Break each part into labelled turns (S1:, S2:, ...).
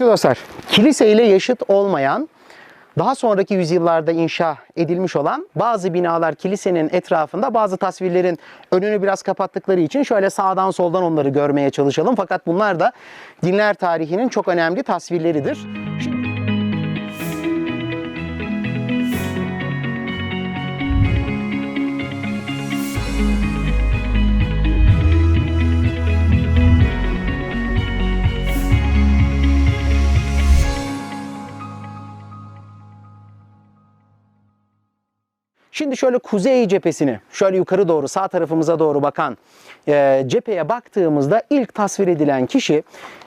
S1: Dostlar, kilise ile yaşıt olmayan, daha sonraki yüzyıllarda inşa edilmiş olan bazı binalar kilisenin etrafında bazı tasvirlerin önünü biraz kapattıkları için şöyle sağdan soldan onları görmeye çalışalım. Fakat bunlar da dinler tarihinin çok önemli tasvirleridir. Şimdi şöyle kuzey cephesini, şöyle yukarı doğru sağ tarafımıza doğru bakan e, cepheye baktığımızda ilk tasvir edilen kişi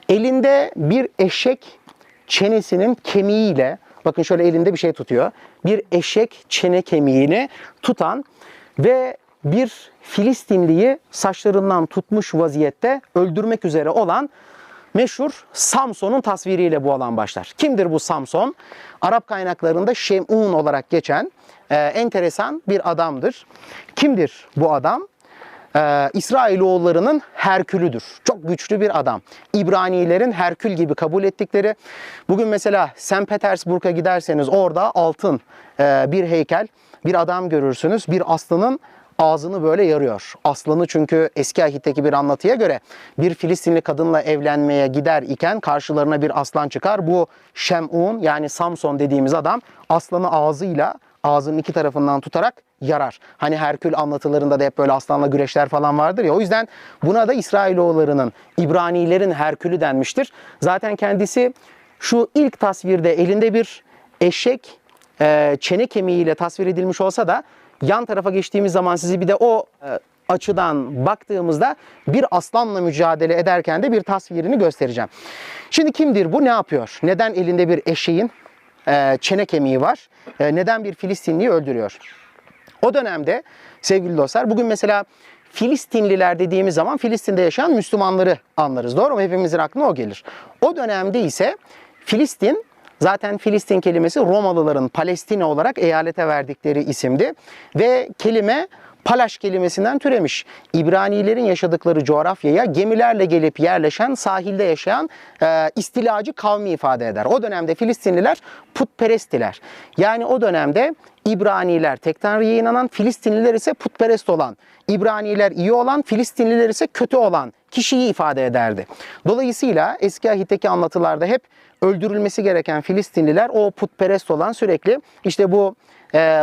S1: elinde bir eşek çenesinin kemiğiyle, bakın şöyle elinde bir şey tutuyor, bir eşek çene kemiğini tutan ve bir Filistinliyi saçlarından tutmuş vaziyette öldürmek üzere olan meşhur Samson'un tasviriyle bu alan başlar. Kimdir bu Samson? Arap kaynaklarında Şem'un olarak geçen e, enteresan bir adamdır. Kimdir bu adam? Ee, İsrailoğullarının Herkülüdür. Çok güçlü bir adam. İbranilerin Herkül gibi kabul ettikleri. Bugün mesela St. Petersburg'a giderseniz orada altın e, bir heykel, bir adam görürsünüz. Bir aslanın ağzını böyle yarıyor. Aslanı çünkü eski ahitteki bir anlatıya göre bir Filistinli kadınla evlenmeye gider iken karşılarına bir aslan çıkar. Bu Şem'un yani Samson dediğimiz adam aslanı ağzıyla ağzının iki tarafından tutarak yarar. Hani Herkül anlatılarında da hep böyle aslanla güreşler falan vardır ya. O yüzden buna da İsrailoğullarının, İbranilerin Herkülü denmiştir. Zaten kendisi şu ilk tasvirde elinde bir eşek e, çene kemiğiyle tasvir edilmiş olsa da yan tarafa geçtiğimiz zaman sizi bir de o e, açıdan baktığımızda bir aslanla mücadele ederken de bir tasvirini göstereceğim. Şimdi kimdir bu? Ne yapıyor? Neden elinde bir eşeğin e, çene kemiği var? E, neden bir Filistinliyi öldürüyor? O dönemde sevgili dostlar bugün mesela Filistinliler dediğimiz zaman Filistin'de yaşayan Müslümanları anlarız. Doğru mu? Hepimizin aklına o gelir. O dönemde ise Filistin Zaten Filistin kelimesi Romalıların Palestina olarak eyalete verdikleri isimdi. Ve kelime Palaş kelimesinden türemiş. İbranilerin yaşadıkları coğrafyaya gemilerle gelip yerleşen, sahilde yaşayan e, istilacı kavmi ifade eder. O dönemde Filistinliler putperesttiler. Yani o dönemde İbraniler tek tanrıya inanan, Filistinliler ise putperest olan. İbraniler iyi olan, Filistinliler ise kötü olan kişiyi ifade ederdi. Dolayısıyla eski ahitteki anlatılarda hep öldürülmesi gereken Filistinliler o putperest olan sürekli işte bu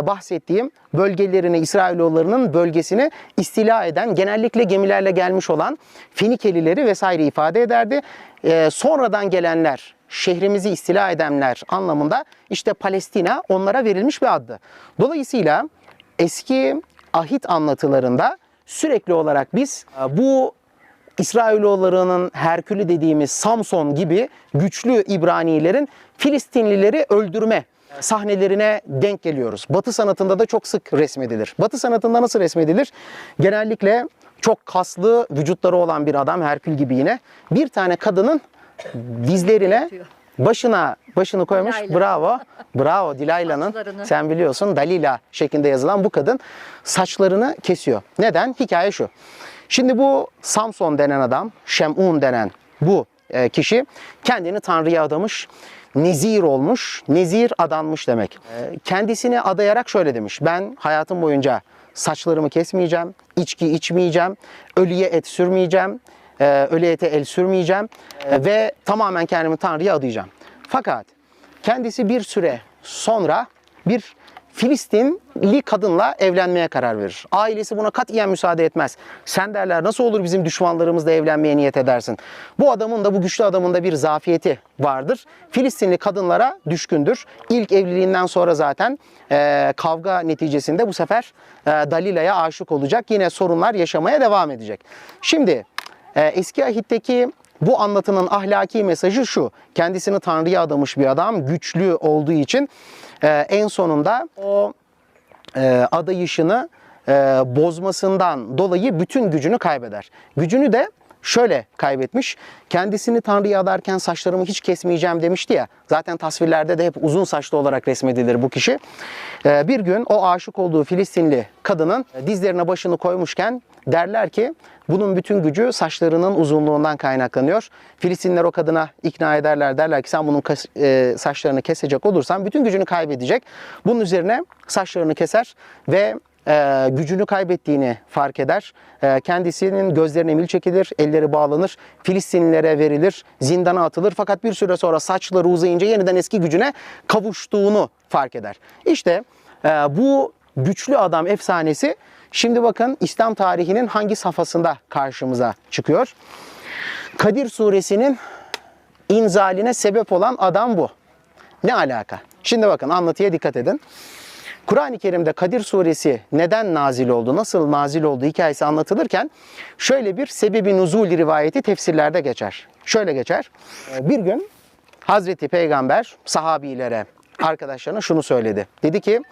S1: bahsettiğim bölgelerini, İsrailoğullarının bölgesini istila eden, genellikle gemilerle gelmiş olan Fenikelileri vesaire ifade ederdi. E, sonradan gelenler, şehrimizi istila edenler anlamında işte Palestina onlara verilmiş bir addı. Dolayısıyla eski ahit anlatılarında sürekli olarak biz e, bu İsrailoğullarının Herkülü dediğimiz Samson gibi güçlü İbranilerin Filistinlileri öldürme sahnelerine denk geliyoruz. Batı sanatında da çok sık resmedilir. Batı sanatında nasıl resmedilir? Genellikle çok kaslı vücutları olan bir adam Herkül gibi yine bir tane kadının dizlerine başına başını koymuş.
S2: Dilayla.
S1: Bravo. Bravo Dilayla'nın. Sen biliyorsun Dalila şeklinde yazılan bu kadın saçlarını kesiyor. Neden? Hikaye şu. Şimdi bu Samson denen adam, Şem'un denen bu e, kişi kendini Tanrı'ya adamış, nezir olmuş, nezir adanmış demek. E, Kendisini adayarak şöyle demiş, ben hayatım boyunca saçlarımı kesmeyeceğim, içki içmeyeceğim, ölüye et sürmeyeceğim, e, ölü ete el sürmeyeceğim e, ve tamamen kendimi Tanrı'ya adayacağım. Fakat kendisi bir süre sonra bir Filistinli kadınla evlenmeye karar verir. Ailesi buna katiyen müsaade etmez. Sen derler nasıl olur bizim düşmanlarımızla evlenmeye niyet edersin. Bu adamın da bu güçlü adamın da bir zafiyeti vardır. Filistinli kadınlara düşkündür. İlk evliliğinden sonra zaten e, kavga neticesinde bu sefer e, Dalila'ya aşık olacak. Yine sorunlar yaşamaya devam edecek. Şimdi e, eski ahitteki bu anlatının ahlaki mesajı şu. Kendisini Tanrı'ya adamış bir adam, güçlü olduğu için e, en sonunda o e, adayışını e, bozmasından dolayı bütün gücünü kaybeder. Gücünü de şöyle kaybetmiş. Kendisini Tanrı'ya adarken saçlarımı hiç kesmeyeceğim demişti ya. Zaten tasvirlerde de hep uzun saçlı olarak resmedilir bu kişi. E, bir gün o aşık olduğu Filistinli kadının dizlerine başını koymuşken derler ki bunun bütün gücü saçlarının uzunluğundan kaynaklanıyor. Filistinler o kadına ikna ederler derler ki sen bunun e, saçlarını kesecek olursan bütün gücünü kaybedecek. Bunun üzerine saçlarını keser ve e, gücünü kaybettiğini fark eder. E, kendisinin gözlerine mil çekilir, elleri bağlanır, Filistinlilere verilir, zindana atılır. Fakat bir süre sonra saçları uzayınca yeniden eski gücüne kavuştuğunu fark eder. İşte bu güçlü adam efsanesi şimdi bakın İslam tarihinin hangi safhasında karşımıza çıkıyor. Kadir suresinin inzaline sebep olan adam bu. Ne alaka? Şimdi bakın anlatıya dikkat edin. Kur'an-ı Kerim'de Kadir suresi neden nazil oldu, nasıl nazil oldu hikayesi anlatılırken şöyle bir sebebi nuzul rivayeti tefsirlerde geçer. Şöyle geçer. Bir gün Hazreti Peygamber sahabilere, arkadaşlarına şunu söyledi. Dedi ki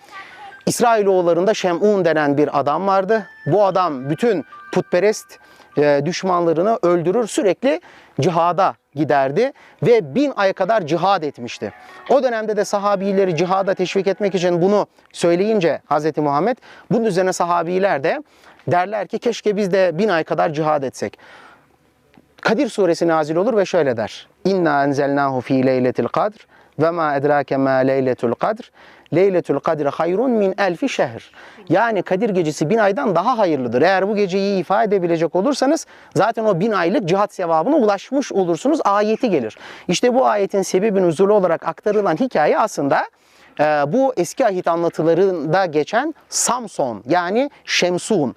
S1: İsrailoğullarında Şem'un denen bir adam vardı. Bu adam bütün putperest e, düşmanlarını öldürür sürekli cihada giderdi ve bin ay kadar cihad etmişti. O dönemde de sahabileri cihada teşvik etmek için bunu söyleyince Hz. Muhammed bunun üzerine sahabiler de derler ki keşke biz de bin ay kadar cihad etsek. Kadir suresi nazil olur ve şöyle der. İnna enzelnahu fi leyletil kadr ve ma edrake ma leyletul kadr. Leyletul kadr hayrun min elfi şehr. Yani Kadir gecesi bin aydan daha hayırlıdır. Eğer bu geceyi ifade edebilecek olursanız zaten o bin aylık cihat sevabına ulaşmış olursunuz ayeti gelir. İşte bu ayetin sebebi nüzulü olarak aktarılan hikaye aslında e, bu eski ahit anlatılarında geçen Samson yani Şemsun.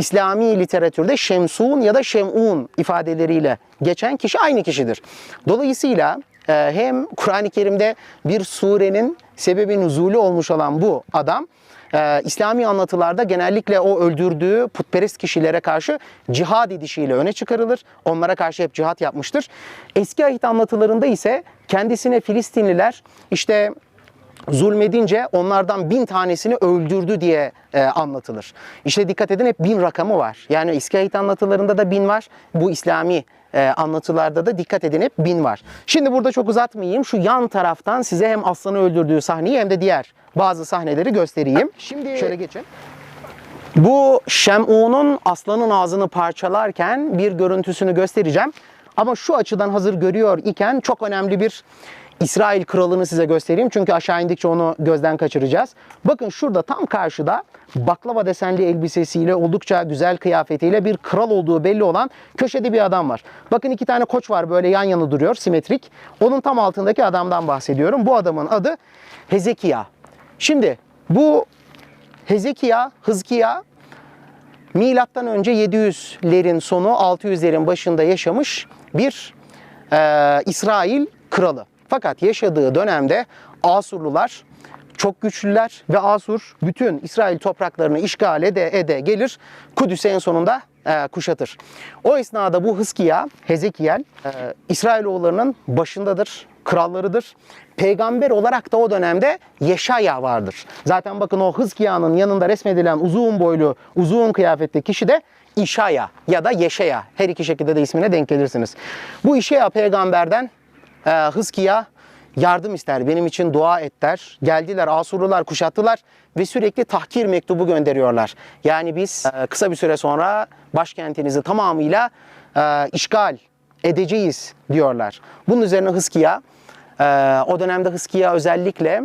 S1: İslami literatürde Şemsun ya da Şem'un ifadeleriyle geçen kişi aynı kişidir. Dolayısıyla e, hem Kur'an-ı Kerim'de bir surenin sebebi nüzulü olmuş olan bu adam e, İslami anlatılarda genellikle o öldürdüğü putperest kişilere karşı cihad edişiyle öne çıkarılır. Onlara karşı hep cihat yapmıştır. Eski ahit anlatılarında ise kendisine Filistinliler işte zulmedince onlardan bin tanesini öldürdü diye e, anlatılır. İşte dikkat edin hep bin rakamı var. Yani eski ayet anlatılarında da bin var. Bu İslami e, anlatılarda da dikkat edin hep bin var. Şimdi burada çok uzatmayayım. Şu yan taraftan size hem aslanı öldürdüğü sahneyi hem de diğer bazı sahneleri göstereyim. Şimdi şöyle geçin. Bu Şem'un'un aslanın ağzını parçalarken bir görüntüsünü göstereceğim. Ama şu açıdan hazır görüyor iken çok önemli bir İsrail kralını size göstereyim. Çünkü aşağı indikçe onu gözden kaçıracağız. Bakın şurada tam karşıda baklava desenli elbisesiyle oldukça güzel kıyafetiyle bir kral olduğu belli olan köşede bir adam var. Bakın iki tane koç var böyle yan yana duruyor simetrik. Onun tam altındaki adamdan bahsediyorum. Bu adamın adı Hezekiya. Şimdi bu Hezekiya, Hızkiya milattan önce 700'lerin sonu 600'lerin başında yaşamış bir e, İsrail kralı. Fakat yaşadığı dönemde Asurlular çok güçlüler ve Asur bütün İsrail topraklarını işgal ede ede gelir. Kudüs'ü en sonunda e, kuşatır. O esnada bu Hızkiya, Hezekiyel e, İsrailoğullarının başındadır, krallarıdır. Peygamber olarak da o dönemde Yeşaya vardır. Zaten bakın o Hızkiya'nın yanında resmedilen uzun boylu, uzun kıyafetli kişi de İşaya ya da Yeşaya. Her iki şekilde de ismine denk gelirsiniz. Bu İşaya peygamberden e, Hızkiya yardım ister, benim için dua et der. Geldiler, Asurlular kuşattılar ve sürekli tahkir mektubu gönderiyorlar. Yani biz e, kısa bir süre sonra başkentinizi tamamıyla e, işgal edeceğiz diyorlar. Bunun üzerine Hızkiya, e, o dönemde Hızkiya özellikle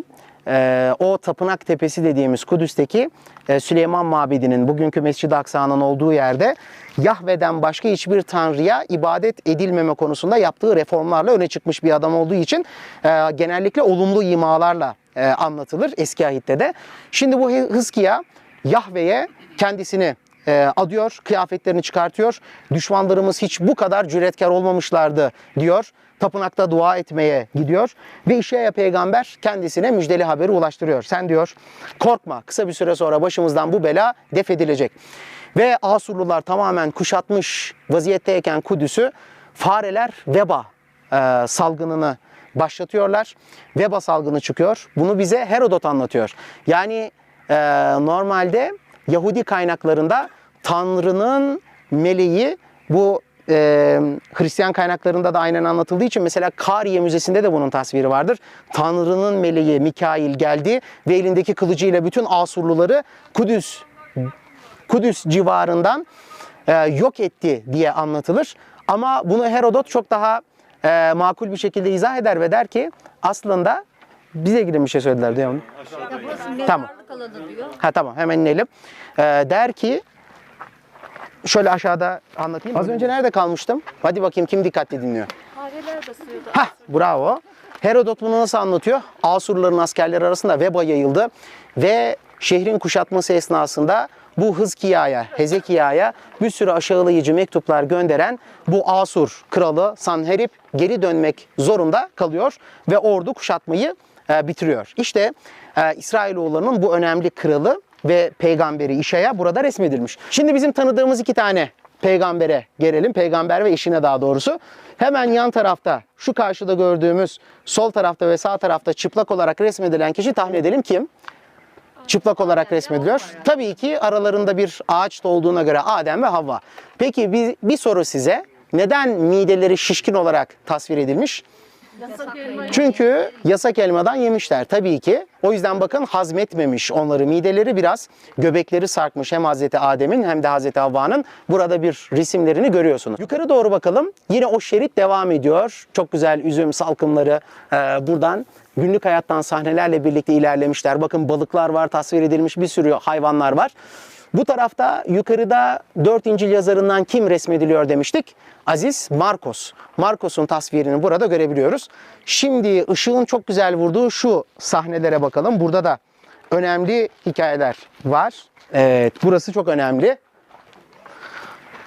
S1: e, o Tapınak Tepesi dediğimiz Kudüs'teki e, Süleyman Mabedi'nin bugünkü Mescid-i Aksa'nın olduğu yerde Yahve'den başka hiçbir tanrıya ibadet edilmeme konusunda yaptığı reformlarla öne çıkmış bir adam olduğu için e, genellikle olumlu imalarla e, anlatılır eski ahitte de. Şimdi bu Hızkiya Yahve'ye kendisini e, adıyor, kıyafetlerini çıkartıyor. Düşmanlarımız hiç bu kadar cüretkar olmamışlardı diyor. Tapınakta dua etmeye gidiyor ve İşeya peygamber kendisine müjdeli haberi ulaştırıyor. Sen diyor korkma kısa bir süre sonra başımızdan bu bela def edilecek. Ve Asurlular tamamen kuşatmış vaziyetteyken Kudüs'ü fareler veba e, salgınını başlatıyorlar. Veba salgını çıkıyor. Bunu bize Herodot anlatıyor. Yani e, normalde Yahudi kaynaklarında Tanrı'nın meleği bu e, Hristiyan kaynaklarında da aynen anlatıldığı için mesela Kariye Müzesi'nde de bunun tasviri vardır. Tanrı'nın meleği Mikail geldi ve elindeki kılıcıyla bütün Asurluları Kudüs Kudüs civarından e, yok etti diye anlatılır. Ama bunu Herodot çok daha e, makul bir şekilde izah eder ve der ki aslında bize ilgili bir şey söylediler diyor. Tamam. Ha tamam hemen inelim. Ee, der ki şöyle aşağıda anlatayım. Az önce nerede kalmıştım? Hadi bakayım kim dikkatli dinliyor.
S2: Fareler basıyordu.
S1: Hah bravo. Herodot bunu nasıl anlatıyor? Asurların askerleri arasında veba yayıldı ve şehrin kuşatması esnasında bu Hızkiya'ya, Hezekia'ya bir sürü aşağılayıcı mektuplar gönderen bu Asur kralı Sanherib geri dönmek zorunda kalıyor ve ordu kuşatmayı e, bitiriyor. İşte e, İsrailoğullarının bu önemli kralı ve peygamberi İşaya burada resmedilmiş. Şimdi bizim tanıdığımız iki tane peygambere gelelim. Peygamber ve eşine daha doğrusu. Hemen yan tarafta şu karşıda gördüğümüz sol tarafta ve sağ tarafta çıplak olarak resmedilen kişi tahmin edelim kim? Çıplak olarak resmediliyor. Tabii ki aralarında bir ağaç da olduğuna göre Adem ve Havva. Peki bir, bir soru size. Neden mideleri şişkin olarak tasvir edilmiş? Çünkü yasak elmadan yemişler tabii ki. O yüzden bakın hazmetmemiş onları. Mideleri biraz göbekleri sarkmış hem Hazreti Adem'in hem de Hazreti Havva'nın. Burada bir resimlerini görüyorsunuz. Yukarı doğru bakalım. Yine o şerit devam ediyor. Çok güzel üzüm salkımları e, buradan günlük hayattan sahnelerle birlikte ilerlemişler. Bakın balıklar var, tasvir edilmiş bir sürü hayvanlar var. Bu tarafta yukarıda 4 İncil yazarından kim resmediliyor demiştik? Aziz Markos. Markos'un tasvirini burada görebiliyoruz. Şimdi ışığın çok güzel vurduğu şu sahnelere bakalım. Burada da önemli hikayeler var. Evet, burası çok önemli.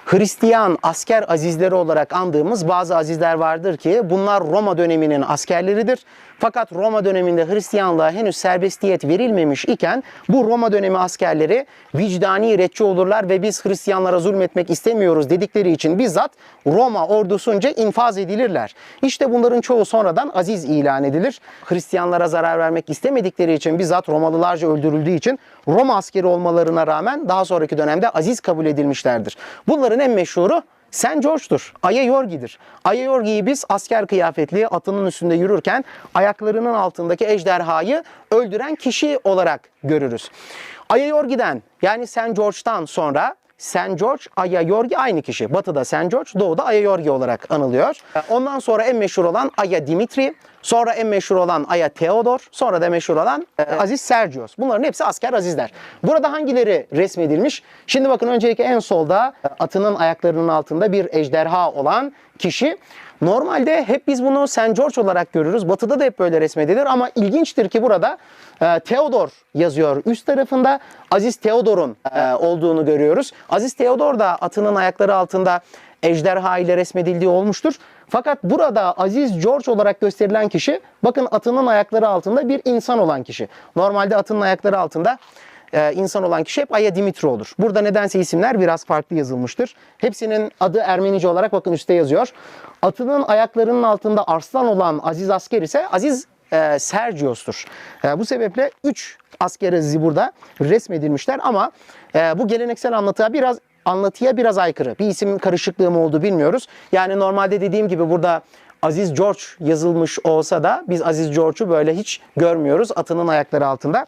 S1: Hristiyan asker azizleri olarak andığımız bazı azizler vardır ki bunlar Roma döneminin askerleridir. Fakat Roma döneminde Hristiyanlığa henüz serbestiyet verilmemiş iken bu Roma dönemi askerleri vicdani retçi olurlar ve biz Hristiyanlara zulmetmek istemiyoruz dedikleri için bizzat Roma ordusunca infaz edilirler. İşte bunların çoğu sonradan aziz ilan edilir. Hristiyanlara zarar vermek istemedikleri için bizzat Romalılarca öldürüldüğü için Roma askeri olmalarına rağmen daha sonraki dönemde aziz kabul edilmişlerdir. Bunların en meşhuru St. George'dur. Aya Yorgi'dir. Aya Yorgi'yi biz asker kıyafetli atının üstünde yürürken ayaklarının altındaki ejderhayı öldüren kişi olarak görürüz. Aya Yorgi'den yani St. George'dan sonra St. George, Aya Yorgi aynı kişi. Batı'da St. George, Doğu'da Aya Yorgi olarak anılıyor. Ondan sonra en meşhur olan Aya Dimitri, sonra en meşhur olan Aya Theodor, sonra da meşhur olan e, Aziz Sergios. Bunların hepsi asker azizler. Burada hangileri resmedilmiş? Şimdi bakın öncelikle en solda e, atının ayaklarının altında bir ejderha olan kişi. Normalde hep biz bunu St. George olarak görürüz. Batı'da da hep böyle resmedilir ama ilginçtir ki burada e, Theodor yazıyor üst tarafında. Aziz Theodor'un e, olduğunu görüyoruz. Aziz Theodor da atının ayakları altında ejderha ile resmedildiği olmuştur. Fakat burada Aziz George olarak gösterilen kişi bakın atının ayakları altında bir insan olan kişi. Normalde atının ayakları altında e, insan olan kişi hep Aya Dimitri olur. Burada nedense isimler biraz farklı yazılmıştır. Hepsinin adı Ermenice olarak bakın üstte yazıyor. Atının ayaklarının altında arslan olan Aziz asker ise Aziz e, Sergios'tur. E, bu sebeple 3 asker azizi burada resmedilmişler ama e, bu geleneksel anlatıya biraz anlatıya biraz aykırı. Bir isim karışıklığı mı oldu bilmiyoruz. Yani normalde dediğim gibi burada Aziz George yazılmış olsa da biz Aziz George'u böyle hiç görmüyoruz atının ayakları altında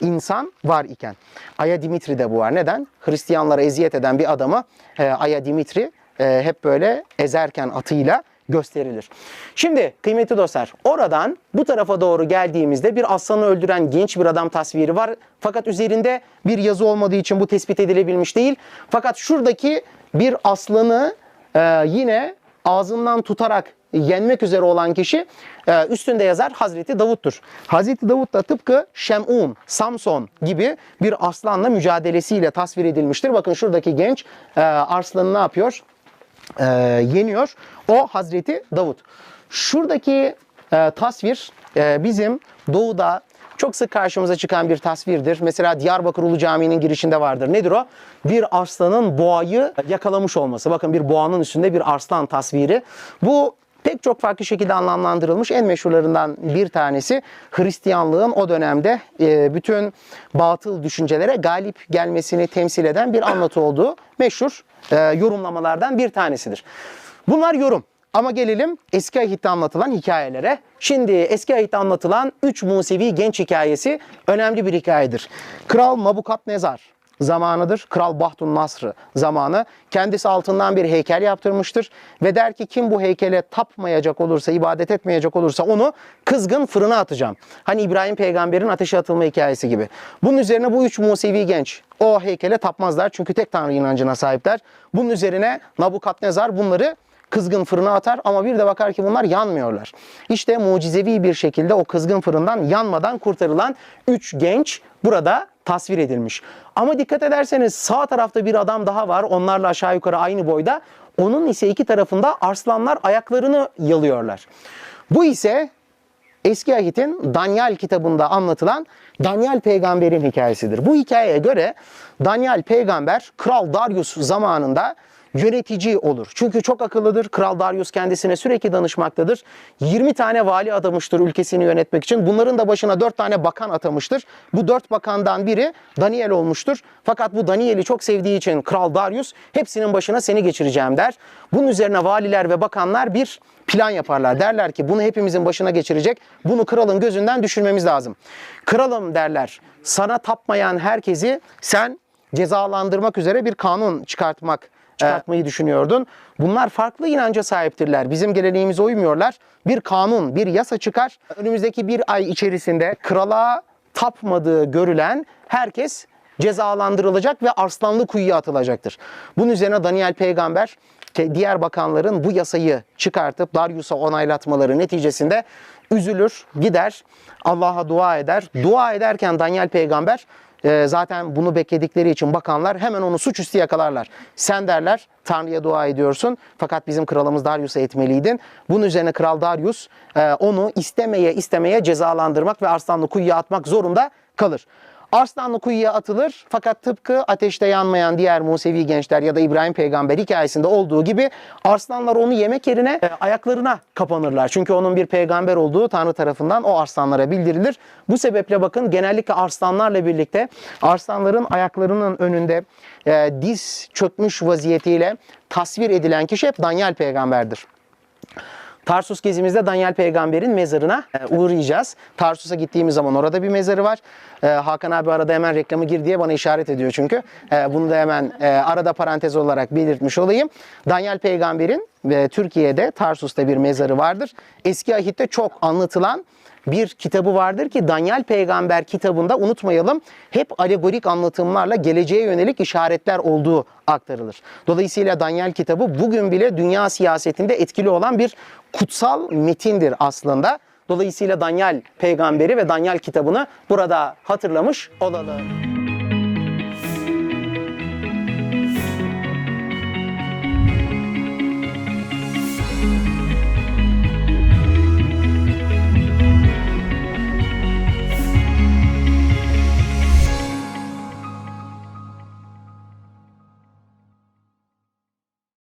S1: insan var iken. Aya Dimitri de bu var. Neden? Hristiyanlara eziyet eden bir adamı e, Aya Dimitri e, hep böyle ezerken atıyla gösterilir. Şimdi kıymetli dostlar oradan bu tarafa doğru geldiğimizde bir aslanı öldüren genç bir adam tasviri var. Fakat üzerinde bir yazı olmadığı için bu tespit edilebilmiş değil. Fakat şuradaki bir aslanı e, yine ağzından tutarak yenmek üzere olan kişi e, üstünde yazar Hazreti Davut'tur. Hazreti Davut da tıpkı Şem'un, Samson gibi bir aslanla mücadelesiyle tasvir edilmiştir. Bakın şuradaki genç e, arslanı ne yapıyor? E, yeniyor. O Hazreti Davut. Şuradaki e, tasvir bizim doğuda çok sık karşımıza çıkan bir tasvirdir. Mesela Diyarbakır Ulu Camii'nin girişinde vardır. Nedir o? Bir arslanın boğayı yakalamış olması. Bakın bir boğanın üstünde bir arslan tasviri. Bu pek çok farklı şekilde anlamlandırılmış en meşhurlarından bir tanesi Hristiyanlığın o dönemde e, bütün batıl düşüncelere galip gelmesini temsil eden bir anlatı olduğu meşhur e, yorumlamalardan bir tanesidir. Bunlar yorum. Ama gelelim eski ahitte anlatılan hikayelere. Şimdi eski ahitte anlatılan 3 Musevi genç hikayesi önemli bir hikayedir. Kral Mabukadnezar zamanıdır. Kral Bahtun Nasr zamanı. Kendisi altından bir heykel yaptırmıştır ve der ki kim bu heykele tapmayacak olursa, ibadet etmeyecek olursa onu kızgın fırına atacağım. Hani İbrahim peygamberin ateşe atılma hikayesi gibi. Bunun üzerine bu üç Musevi genç o heykele tapmazlar çünkü tek tanrı inancına sahipler. Bunun üzerine Nabukadnezar bunları kızgın fırına atar ama bir de bakar ki bunlar yanmıyorlar. İşte mucizevi bir şekilde o kızgın fırından yanmadan kurtarılan üç genç burada tasvir edilmiş. Ama dikkat ederseniz sağ tarafta bir adam daha var. Onlarla aşağı yukarı aynı boyda. Onun ise iki tarafında arslanlar ayaklarını yalıyorlar. Bu ise Eski Ahit'in Daniel kitabında anlatılan Daniel peygamberin hikayesidir. Bu hikayeye göre Daniel peygamber Kral Darius zamanında yönetici olur. Çünkü çok akıllıdır. Kral Darius kendisine sürekli danışmaktadır. 20 tane vali adamıştır ülkesini yönetmek için. Bunların da başına 4 tane bakan atamıştır. Bu 4 bakandan biri Daniel olmuştur. Fakat bu Daniel'i çok sevdiği için Kral Darius hepsinin başına seni geçireceğim der. Bunun üzerine valiler ve bakanlar bir plan yaparlar. Derler ki bunu hepimizin başına geçirecek. Bunu kralın gözünden düşürmemiz lazım. Kralım derler. Sana tapmayan herkesi sen cezalandırmak üzere bir kanun çıkartmak çıkartmayı düşünüyordun. Bunlar farklı inanca sahiptirler. Bizim geleneğimize uymuyorlar. Bir kanun, bir yasa çıkar. Önümüzdeki bir ay içerisinde krala tapmadığı görülen herkes cezalandırılacak ve arslanlı kuyuya atılacaktır. Bunun üzerine Daniel peygamber diğer bakanların bu yasayı çıkartıp Darius'a onaylatmaları neticesinde üzülür, gider, Allah'a dua eder. Dua ederken Daniel peygamber e, zaten bunu bekledikleri için bakanlar hemen onu suçüstü yakalarlar. Sen derler Tanrı'ya dua ediyorsun fakat bizim kralımız Darius'a etmeliydin. Bunun üzerine Kral Darius e, onu istemeye istemeye cezalandırmak ve arslanlı kuyuya atmak zorunda kalır. Arslanlı kuyuya atılır fakat tıpkı ateşte yanmayan diğer Musevi gençler ya da İbrahim peygamber hikayesinde olduğu gibi arslanlar onu yemek yerine e, ayaklarına kapanırlar. Çünkü onun bir peygamber olduğu Tanrı tarafından o arslanlara bildirilir. Bu sebeple bakın genellikle arslanlarla birlikte arslanların ayaklarının önünde e, diz çökmüş vaziyetiyle tasvir edilen kişi hep Daniel peygamberdir. Tarsus gezimizde Daniel peygamberin mezarına e, uğrayacağız. Tarsus'a gittiğimiz zaman orada bir mezarı var. E, Hakan abi arada hemen reklamı gir diye bana işaret ediyor çünkü. E, bunu da hemen arada parantez olarak belirtmiş olayım. Daniel peygamberin Türkiye'de Tarsus'ta bir mezarı vardır. Eski ahitte çok anlatılan bir kitabı vardır ki Daniel peygamber kitabında unutmayalım hep alegorik anlatımlarla geleceğe yönelik işaretler olduğu aktarılır. Dolayısıyla Daniel kitabı bugün bile dünya siyasetinde etkili olan bir kutsal metindir aslında. Dolayısıyla Daniel peygamberi ve Daniel kitabını burada hatırlamış olalım.